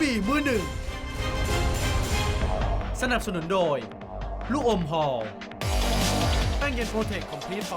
บี่มือหนึ่ง สนับสนุนโดย ลูกอมพอลแป้งเย็นโปรเทคคอมพลีทไฟ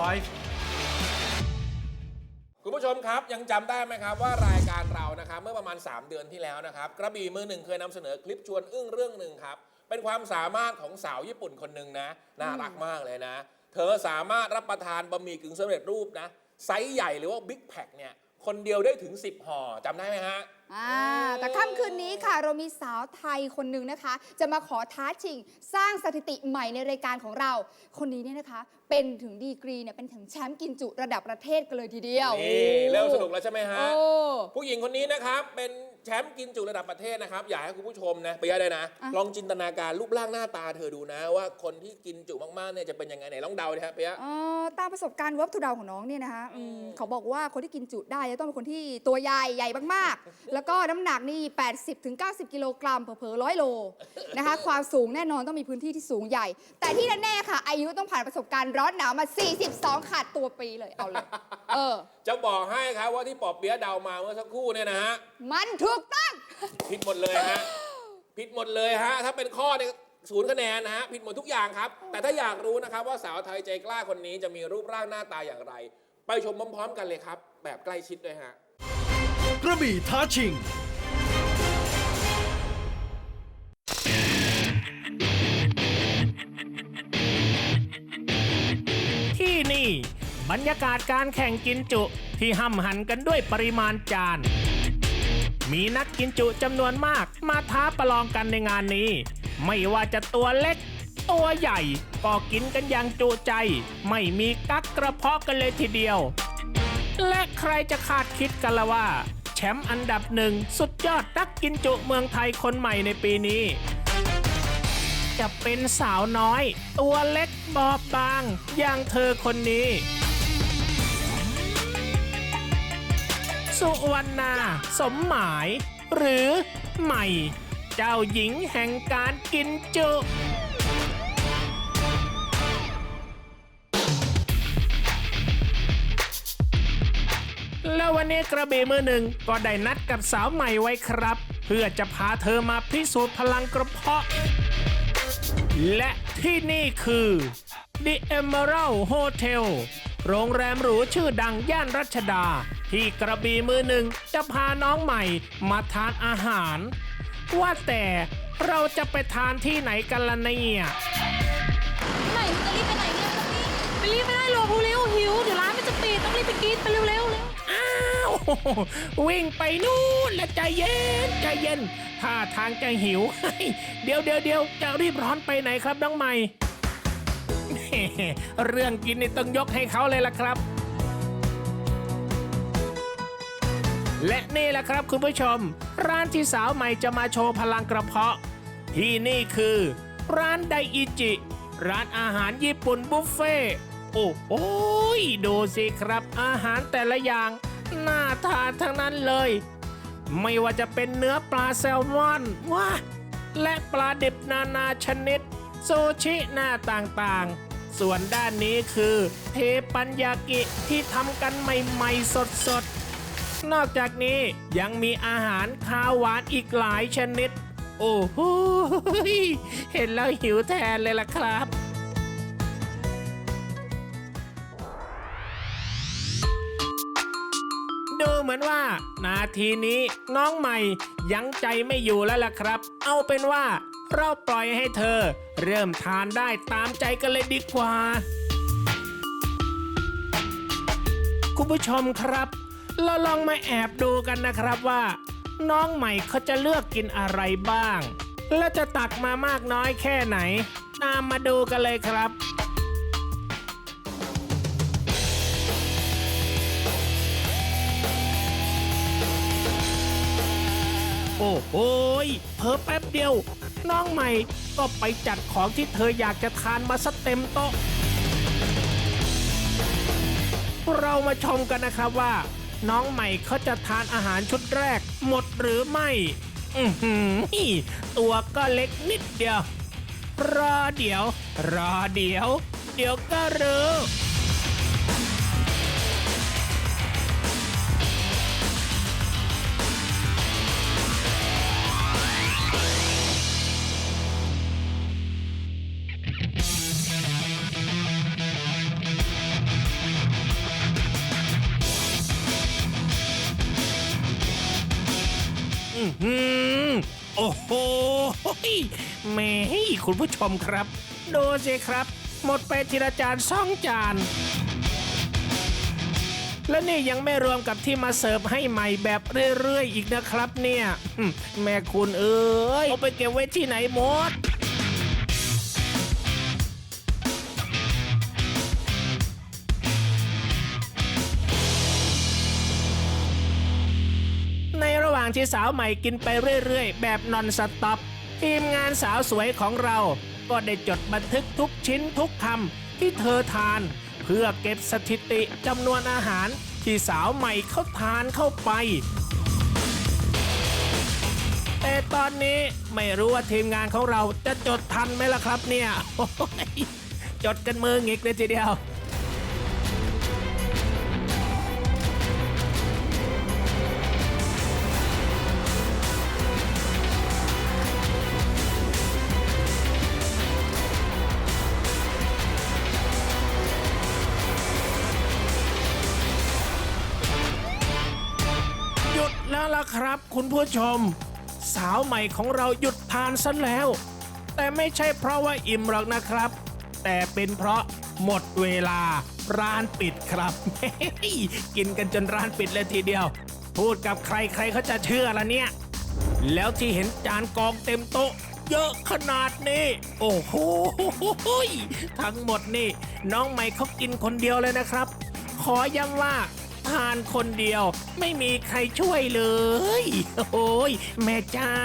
คุณผู้ชมครับยังจำได้ไหมครับว่ารายการเรานะครับเมื่อประมาณ 3 เดือนที่แล้วนะครับกระบี่มือหนึ่งเคยนำเสนอคลิปชวนอึ้งเรื่องหนึ่งครับ เป็นความสามารถของสาวญี่ปุ่นคนหนึ่งนะน่ารักมากเลยนะ เธอสามารถรับประทานบะหมี่กึ่งสำเร็จรูปนะไซส์ใหญ่หรือว่าบิ๊กแพคเนี่ยคนเดียวได้ถึง 10ห่อจำได้ไหมฮะ อ่าแต่ค่ำคืนนี้ค่ะ เรามีสาวไทยคนหนึ่งนะคะ จะมาขอท้าชิง สร้างสถิติใหม่ในรายการของเรา คนนี้เนี่ยนะคะ เป็นถึงดีกรีเนี่ยเป็นถึงแชมป์กินจุระดับประเทศกันเลยทีเดียวนี่เริ่มสนุกแล้วใช่ไหมฮะ โอ้ ผู้หญิงคนนี้นะครับเป็น แชมป์กินจุระดับประเทศนะครับ อยากให้คุณผู้ชมนะไปยะได้นะ อะ ลองจินตนาการรูปร่างหน้าตาเธอดูนะ ว่าคนที่กินจุมากๆเนี่ยจะเป็นยังไงไหนลองเดาเลยครับเปียะ เอ่อตามประสบการณ์เวิร์บทูดาวของน้องเนี่ยนะคะอืมเขาบอกว่าคนที่กินจุได้จะต้องเป็นคนที่ตัวใหญ่ใหญ่มากๆ แล้วก็น้ำหนักนี่ 80ถึง90 กิโลกรัมเผลอๆร้อยโลนะคะ ความสูงแน่นอนต้องมีพื้นที่ที่สูงใหญ่ แต่ที่แน่ๆค่ะ อายุต้องผ่านประสบการณ์ร้อนหนาวมา 42 ขาดตัวปีเลยเอาเลยเออ จะบอกให้ครับว่าที่ปอบเปียะเดามาเมื่อสักครู่เนี่ยนะฮะมันถูกต้องผิดหมดเลยฮะผิดหมดเลยฮะถ้าเป็นข้อเนี่ยศูนย์คะแนนนะฮะผิดหมดทุกอย่างครับ แต่ถ้าอยากรู้นะครับว่าสาวไทยใจกล้าคนนี้จะมีรูปร่างหน้าตาอย่างไร ไปชมพร้อมๆกันเลยครับ แบบใกล้ชิดด้วยฮะกระบี่ท้าชิง บรรยากาศการแข่งกินจุที่ห้ำหันกันด้วยปริมาณจาน มีนักกินจุจำนวนมากมาท้าประลองกันในงานนี้ ไม่ว่าจะตัวเล็ก ตัวใหญ่ ก็กินกันอย่างจุใจ ไม่มีกักกระเพาะกันเลยทีเดียว และใครจะคาดคิดกันละว่า แชมป์อันดับหนึ่งสุดยอดนักกินจุเมืองไทยคนใหม่ในปีนี้จะเป็นสาวน้อย ตัวเล็กบอบบาง อย่างเธอคนนี้ สุวรรณาสมหมาย หรือใหม่ เจ้าหญิงแห่งการกินจุแล้ววันนี้กระบี่มือหนึ่งก็ได้นัดกับสาวใหม่ไว้ครับ เพื่อจะพาเธอมาพิสูจน์พลังกระเพาะ และที่นี่คือ The Emerald Hotel โรงแรมหรูชื่อดังย่านรัชดา ที่กระบี่มือหนึ่งจะพาน้องใหม่มาทานอาหาร ว่าแต่เราจะไปทานที่ไหนกันล่ะเนี่ยไหนจะรีบไปไหนเนี่ยไปรีบไม่ได้หรอกเร็วหิวเดี๋ยวร้านมันจะปิดต้องรีบไปกินไปเร็วๆเร็วอ้าววิ่งไปนู่นและใจเย็นใจเย็นท่าทางจะหิว เดี๋ยวเดี๋ยวเดี๋ยวจะรีบร้อนไปไหนครับน้องใหม่ เรื่องกินนี่ต้องยกให้เขาเลยล่ะครับ และนี่แหละครับคุณผู้ชม ร้านที่สาวใหม่จะมาโชว์พลังกระเพาะ ที่นี่คือ ร้านไดอิจิ ร้านอาหารญี่ปุ่นบุฟเฟ่โอ้โหยดูสิครับ อาหารแต่ละอย่าง น่าทานทั้งนั้นเลย ไม่ว่าจะเป็นเนื้อปลาแซลมอนว้าและปลาดิบนานาชนิด ซชิหน้าต่างๆ ส่วนด้านนี้คือ เทปัญญากิที่ทำกันใหม่ๆสดๆ นอกจากนี้ยังมีอาหารคาวหวานอีกหลายชนิด โอ้โหเห็นแล้วหิวแทนเลยล่ะครับดูเหมือนว่า นาทีนี้น้องใหม่ยังใจไม่อยู่แล้วล่ะครับ เอาเป็นว่า เราปล่อยให้เธอ เริ่มทานได้ตามใจกันเลยดีกว่า คุณผู้ชมครับ เราลองมาแอบดูกันนะครับว่า น้องใหม่เขาจะเลือกกินอะไรบ้าง และจะตักมามากน้อยแค่ไหน ตามมาดูกันเลยครับโอ้โหเพิ่แป๊บเดียว น้องใหม่ก็ไปจัดของที่เธออยากจะทานมาซะเต็มโต๊ะ เรามาชมกันนะครับว่า น้องใหม่เขาจะทานอาหารชุดแรก หมดหรือไม่ อือหือตัวก็เล็กนิดเดียว รอเดี๋ยว รอเดี๋ยว เดี๋ยวก็รู้ อ้โหแม่คุณผู้ชมครับดูสิครับ หมดไปทีละจานสองจาน และนี่ยังไม่รวมกับที่มาเสิร์ฟให้ใหม่แบบเรื่อยๆอีกนะครับเนี่ย แม่คุณเอ้ยเอาไปเก็บไว้ที่ไหนหมดางที่สาวใหม่กินไปเรื่อยๆ แบบนอนสต็อปทีมงานสาวสวยของเรา ก็ได้จดบันทึกทุกชิ้นทุกคำที่เธอทาน เพื่อเก็บสถิติจำนวนอาหารที่สาวใหม่เขาทานเข้าไป แต่ตอนนี้ไม่รู้ว่าทีมงานของเราจะจดทันไหมล่ะครับเนี่ยจดกันมือหงิกเลยทีเดียว แล้วครับ คุณผู้ชม สาวใหม่ของเราหยุดทานซะแล้ว แต่ไม่ใช่เพราะว่าอิ่มหรอกนะครับ แต่เป็นเพราะหมดเวลาร้านปิดครับกินกันจนร้านปิดเลยทีเดียว พูดกับใครใครเขาจะเชื่อละเนี่ย แล้วที่เห็นจานกองเต็มโต๊ะเยอะขนาดนี้ โอ้โหทั้งหมดนี่ น้องใหม่เขากินคนเดียวเลยนะครับ ขอย้ำว่า ทานคนเดียว ไม่มีใครช่วยเลย โอ้ยแม่เจ้า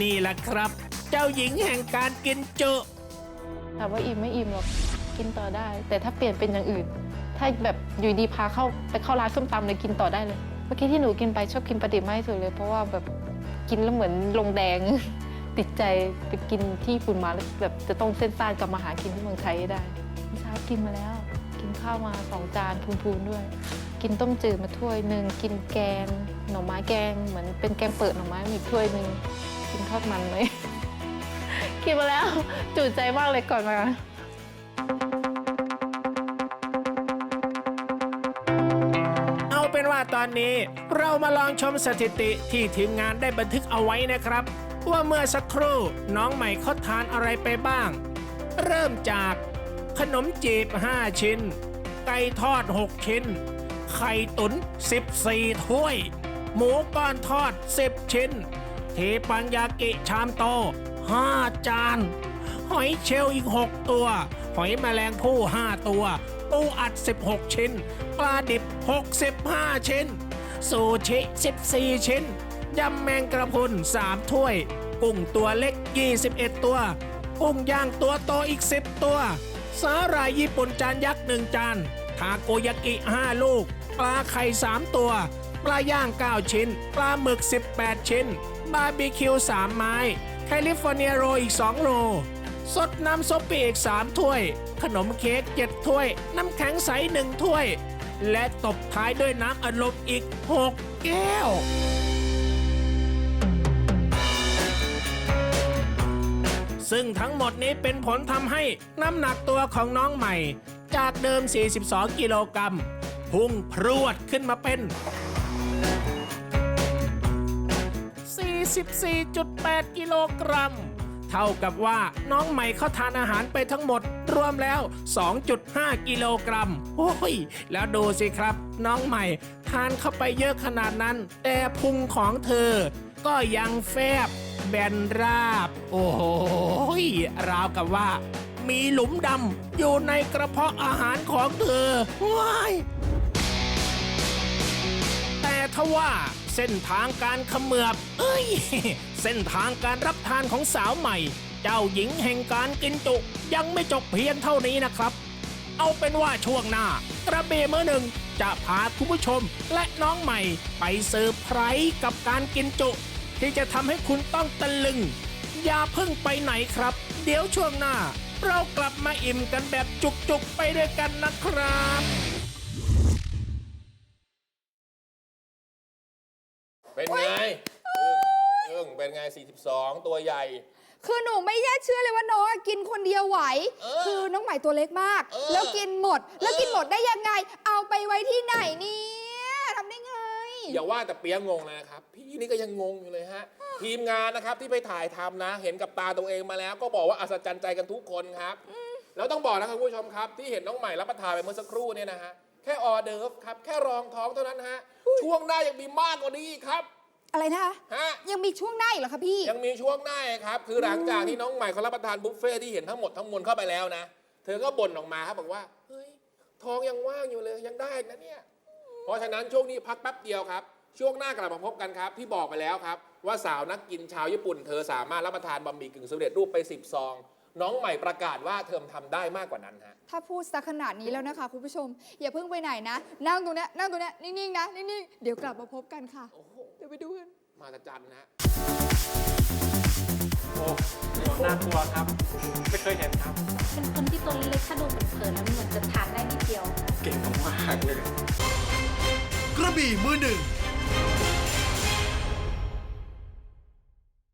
นี่แหละครับ เจ้าหญิงแห่งการกินเจอะถามว่าอิ่มไม่อิ่มหรอกกินต่อได้ แต่ถ้าเปลี่ยนเป็นอย่างอื่น ถ้าแบบอยู่ดีพาเข้าไปเข้าร้านส้มตำเลยกินต่อได้เลย เมื่อกี้ที่หนูกินไปชอบกินปลาดิบมากที่สุดเลย เพราะว่าแบบกินแล้วเหมือนลงแดง ติดใจไปกินที่ญี่ปุ่นมาแล้วแบบจะต้องเส้นซ่านกลับมาหากินที่เมืองไทยให้ได้เมื่อเช้ากินมาแล้ว กินข้าวมาสองจานพูนๆด้วย กินต้มจืดมาถ้วยหนึ่งกินแกงหน่อไม้แกง เหมือนเป็นแกงเปิดหน่อไม้มาอีกถ้วยหนึ่งกินทอดมันไหมกินมาแล้วจุใจมากเลยก่อนมาเอาเป็นว่าตอนนี้เรามาลองชมสถิติที่ทีมงานได้บันทึกเอาไว้นะครับ ว่าเมื่อสักครู่น้องใหม่เขาทานอะไรไปบ้าง เริ่มจากขนมจีบ 5 ชิ้น ไก่ทอด 6 ชิ้น ไข่ตุน 14 ถ้วย หมูก้อนทอด 10 ชิ้น เทปัญญากิชามโต 5 จาน หอยเชลล์อีก 6 ตัว หอยแมลงภู่5ตัว ปูอัด 16 ชิ้น ปลาดิบ 65 ชิ้น ซูชิ 14 ชิ้น ยำแมงกระพุน 3 ถ้วย กุ้งตัวเล็ก 21 ตัว กุ้งย่างตัวโตอีก 10 ตัวสาหร่ายญี่ปุ่นจานยักษ์1จาน ทาโกยากิ5ลูก ปลาไข่ 3 ตัว ปลาย่าง 9 ชิ้น ปลาหมึก 18 ชิ้น บาร์บีคิว 3 ไม้ แคลิฟอร์เนียโรอีก 2โลสดน้ำซุปปีอีก 3 ถ้วย ขนมเค้ก7ถ้วย น้ำแข็งใส 1 ถ้วย และตบท้ายด้วยน้ำอัดลมอีก 6 แก้วซึ่งทั้งหมดนี้เป็นผลทำให้น้ำหนักตัวของน้องใหม่ จากเดิม 42 กิโลกรัม พุ่งพรวดขึ้นมาเป็น 44.8 กิโลกรัม เท่ากับว่าน้องใหม่เขาทานอาหารไปทั้งหมด รวมแล้ว 2.5 กิโลกรัม โอ้ย แล้วดูสิครับ น้องใหม่ทานเข้าไปเยอะขนาดนั้น แต่พุงของเธอ ก็ยังแฟบ แบนราบ โอ้โหยราวกับว่า มีหลุมดำอยู่ในกระเพาะอาหารของเธอว้าย ทว่าเส้นทางการขมือบเอ้ย เส้นทางการรับทานของสาวใหม่ เจ้าหญิงแห่งการกินจุยังไม่จบเพียงเท่านี้นะครับ เอาเป็นว่าช่วงหน้ากระเบเมื่อหนึ่งจะพาคุณผู้ชมและน้องใหม่ไปเซอร์ไพรส์กับการกินจุ ที่จะทำให้คุณต้องตะลึง อย่าเพิ่งไปไหนครับ เดี๋ยวช่วงหน้า เรากลับมาอิ่มกันแบบจุกๆไปด้วยกันนะครับ เอื้องเป็นไง 42 ตัวใหญ่ คือหนูไม่แย่เชื่อเลยว่าน้องอะกินคนเดียวไหว เออคือน้องใหม่ตัวเล็กมาก เออ แล้วกินหมด แล้วเออกินหมดได้ยังไง เอาไปไว้ที่ไหนเนี่ยทำได้ไง อย่าว่าแต่เปียงงเลยนะครับ พี่นี่ก็ยังงงอยู่เลยฮะ ทีมงานนะครับที่ไปถ่ายทำนะ เห็นกับตาตัวเองมาแล้ว ก็บอกว่าอัศจรรย์ใจกันทุกคนครับ แล้วต้องบอกนะครับคุณผู้ชมครับ ที่เห็นน้องใหม่รับประทานไปเมื่อสักครู่เนี่ยนะฮะ แค่ออเดิร์ฟครับ แค่รองท้องเท่านั้นฮะ ช่วงหน้ายังมีมากกว่านี้อีกครับ อะไรนะคะฮะ ยังมีช่วงหน้าอีกเหรอคะพี่ ยังมีช่วงหน้าอีกครับ คือหลังจากที่น้องใหม่เขารับประทานบุฟเฟ่ที่เห็นทั้งหมดทั้งมวลเข้าไปแล้วนะ เธอก็บ่นออกมาครับบอกว่า เฮ้ย ท้องยังว่างอยู่เลยยังได้อีกนะเนี่ย เพราะฉะนั้นช่วงนี้พักแป๊บเดียวครับ ช่วงหน้ากลับมาพบกันครับ ที่บอกไปแล้วครับ ว่าสาวนักกินชาวญี่ปุ่น เธอสามารถรับประทานบะหมี่กึ่งสำเร็จรูปไป 10 ซอง น้องใหม่ประกาศว่าเธอทำได้มากกว่านั้นฮะ ถ้าพูดซะขนาดนี้แล้วนะคะ คุณผู้ชม อย่าเพิ่งไปไหนนะ นั่งตรงเนี้ยนั่งตรงเนี้ยนิ่งๆนะนิ่งๆเดี๋ยวกลับมาพบกันค่ะ โอ้โหเดี๋ยวไปดูกัน มาตรจันนะฮะโอ้น่ากลัวครับ ไม่เคยเห็นครับ เป็นคนที่ตัวเล็กๆถ้าดูเผินๆแล้วเหมือนจะทานได้นิดเดียว เก่งมากๆเลย กระบี่มือหนึ่ง